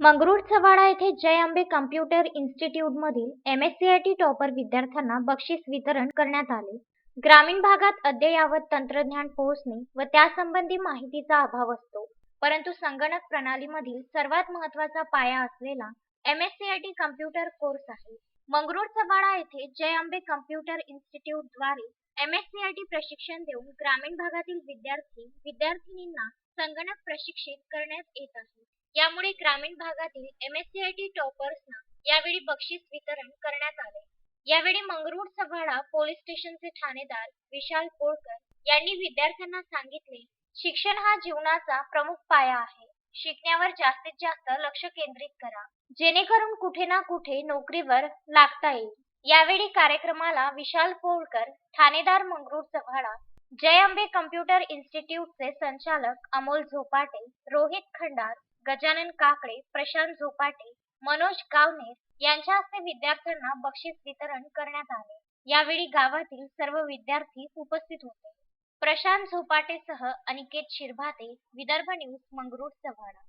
मंगरुळ चव्हाडा येथे Jai Ambe computer इन्स्टिट्यूटमधील T topper विद्यार्थ्यांना बक्षीस वितरण करण्यात आले. ग्रामीण भागात अद्ययावत तंत्रज्ञान पोहोचणे व त्यासंबंधी माहितीचा अभाव असतो. परंतु संगणक प्रणालीमधील सर्वात महत्त्वाचा पाया असलेला M S C I T computer course आहे. मंगरुळ चव्हाडा येथे जय आंबे कम्प्युटर इन्स्टिट्यूटद्वारे टी प्रशिक्षण देऊन ग्रामीण भागातील विद्यार्थी विद्यार्थिनींना संगणक प्रशिक्षित करण्यात येत आहे. यामुळे ग्रामीण भागातील एमएससीआयटी टॉपर्सना यावेळी बक्षीस वितरण करण्यात आले. यावेळी मंगरुळ सभाडा पोलीस स्टेशनचे ठाणेदार विशाल कोळकर यांनी विद्यार्थ्यांना सांगितले, शिक्षण हा जीवनाचा प्रमुख पाया आहे. शिकण्यावर जास्तीत जास्त लक्ष केंद्रित करा, जेणेकरून कुठे ना कुठे नोकरीवर लागता येईल. यावेळी कार्यक्रमाला विशाल कोळकर, ठाणेदार मंगरूळ चव्हाडा, जय अंबे कम्प्युटर इन्स्टिट्यूटचे संचालक अमोल झोपाटे, रोहित खंडार, गजानन काकडे, प्रशांत झोपाटे, मनोज गावनेर यांच्या हस्ते विद्यार्थ्यांना बक्षीस वितरण करण्यात आले. यावेळी गावातील सर्व विद्यार्थी उपस्थित होते. प्रशांत झोपाटेसह अनिकेत शिरभाते, विदर्भ न्यूज, मंगरुळ चव्हाडा.